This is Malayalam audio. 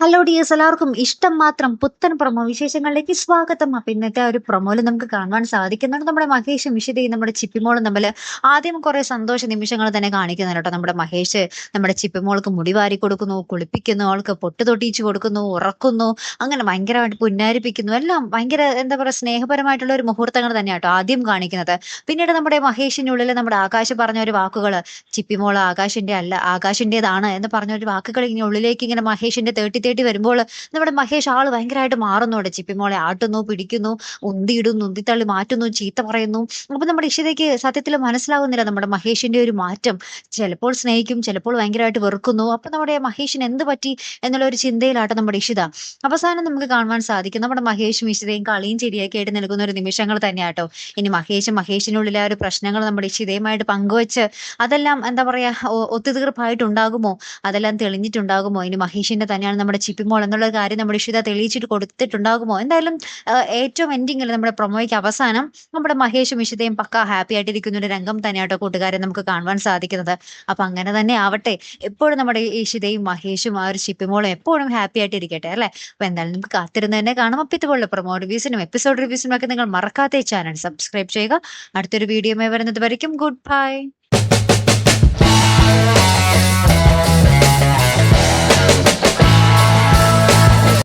ഹലോ ഡിയേഴ്സ് എല്ലാവർക്കും ഇഷ്ടം മാത്രം പുത്തൻ പ്രൊമോ വിശേഷങ്ങളിലേക്ക് സ്വാഗതം. അപ്പൊ ഇന്നത്തെ ഒരു പ്രൊമോയിൽ നമുക്ക് കാണുവാൻ സാധിക്കുന്നുണ്ട് നമ്മുടെ മഹേഷും വിശുദ്ധയും നമ്മുടെ ചിപ്പിമോളും തമ്മിൽ ആദ്യം കുറെ സന്തോഷ നിമിഷങ്ങൾ തന്നെ കാണിക്കുന്നുണ്ട് കേട്ടോ. നമ്മുടെ മഹേഷ് നമ്മുടെ ചിപ്പിമോൾക്ക് മുടി വാരി കൊടുക്കുന്നു കുളിപ്പിക്കുന്നു അവൾക്ക് പൊട്ട് തൊട്ടിച്ചു കൊടുക്കുന്നു ഉറക്കുന്നു അങ്ങനെ ഭയങ്കരമായിട്ട് പുന്നാരിപ്പിക്കുന്നു. എല്ലാം ഭയങ്കര എന്താ പറയുക സ്നേഹപരമായിട്ടുള്ള ഒരു മുഹൂർത്തങ്ങൾ തന്നെയാണ് കേട്ടോ ആദ്യം കാണിക്കുന്നത്. പിന്നീട് നമ്മുടെ മഹേഷിനുള്ളിൽ നമ്മുടെ ആകാശ് പറഞ്ഞ ഒരു വാക്കുകൾ ചിപ്പിമോൾ ആകാശിന്റെ അല്ല ആകാശിന്റേതാണ് എന്ന് പറഞ്ഞ ഒരു വാക്കുകൾ ഇങ്ങനെ ഉള്ളിലേക്ക് ഇങ്ങനെ മഹേഷിന്റെ തേട്ടി തേട്ടി വരുമ്പോൾ നമ്മുടെ മഹേഷ് ആൾ ഭയങ്കരമായിട്ട് മാറുന്നുണ്ട് ചിപ്പിമോളെ ആട്ടുന്നു പിടിക്കുന്നു ഉന്തിയിടുന്നു ഉന്തിത്തള്ളി മാറ്റുന്നു ചീത്ത പറയുന്നു. അപ്പൊ നമ്മുടെ ഇഷിതയ്ക്ക് സത്യത്തിൽ മനസ്സിലാവുന്നില്ല നമ്മുടെ മഹേഷിന്റെ ഒരു മാറ്റം. ചിലപ്പോൾ സ്നേഹിക്കും ചിലപ്പോൾ ഭയങ്കരമായിട്ട് വെറുക്കുന്നു. അപ്പൊ നമ്മുടെ മഹേഷിന് എന്ത് പറ്റി എന്നുള്ള ഒരു ചിന്തയിലാട്ടെ നമ്മുടെ ഇഷിത. അവസാനം നമുക്ക് കാണുവാൻ സാധിക്കും നമ്മുടെ മഹേഷും ഇഷിതയും കളിയും ചെടിയൊക്കെ ആയിട്ട് നിൽക്കുന്ന ഒരു നിമിഷങ്ങൾ തന്നെയാട്ടോ. ഇനി മഹേഷും മഹേഷിനുള്ളിലെ ആ ഒരു പ്രശ്നങ്ങൾ നമ്മുടെ ഇഷിതയുമായിട്ട് പങ്കുവച്ച് അതെല്ലാം എന്താ പറയാ ഒത്തുതീർപ്പായിട്ടുണ്ടാകുമോ? അതെല്ലാം തെളിഞ്ഞിട്ടുണ്ടാകുമോ? ഇനി മഹേഷിന്റെ തന്നെയാണ് നമ്മുടെ ചിപ്പിമോൾ എന്നുള്ള കാര്യം നമ്മുടെ ഇഷിത തെളിയിച്ചിട്ട് കൊടുത്തിട്ടുണ്ടാകുമോ? എന്തായാലും ഏറ്റവും എൻഡിങ്ങിൽ നമ്മുടെ പ്രൊമോയ്ക്ക് അവസാനം നമ്മുടെ മഹേഷും ഇഷിതയും പക്ക ഹാപ്പി ആയിട്ടിരിക്കുന്ന ഒരു രംഗം തന്നെയാട്ടോ കൂട്ടുകാരെ നമുക്ക് കാണുവാൻ സാധിക്കുന്നത്. അപ്പൊ അങ്ങനെ തന്നെ ആവട്ടെ. എപ്പോഴും നമ്മുടെ ഇഷിതയും മഹേഷും ആ ഒരു ചിപ്പിമോളും എപ്പോഴും ഹാപ്പി ആയിട്ട് ഇരിക്കട്ടെ അല്ലെ? അപ്പൊ എന്തായാലും നമുക്ക് കാത്തിരുന്ന് തന്നെ കാണാം. അപ്പൊ ഇതുപോലുള്ള പ്രൊമോ റിവ്യൂസിനും എപ്പിസോഡ് റിവ്യൂസിനും ഒക്കെ നിങ്ങൾ മറക്കാത്ത ചാനൽ സബ്സ്ക്രൈബ് ചെയ്യുക. അടുത്തൊരു വീഡിയോ വരുന്നത് വരയ്ക്കും. Good bye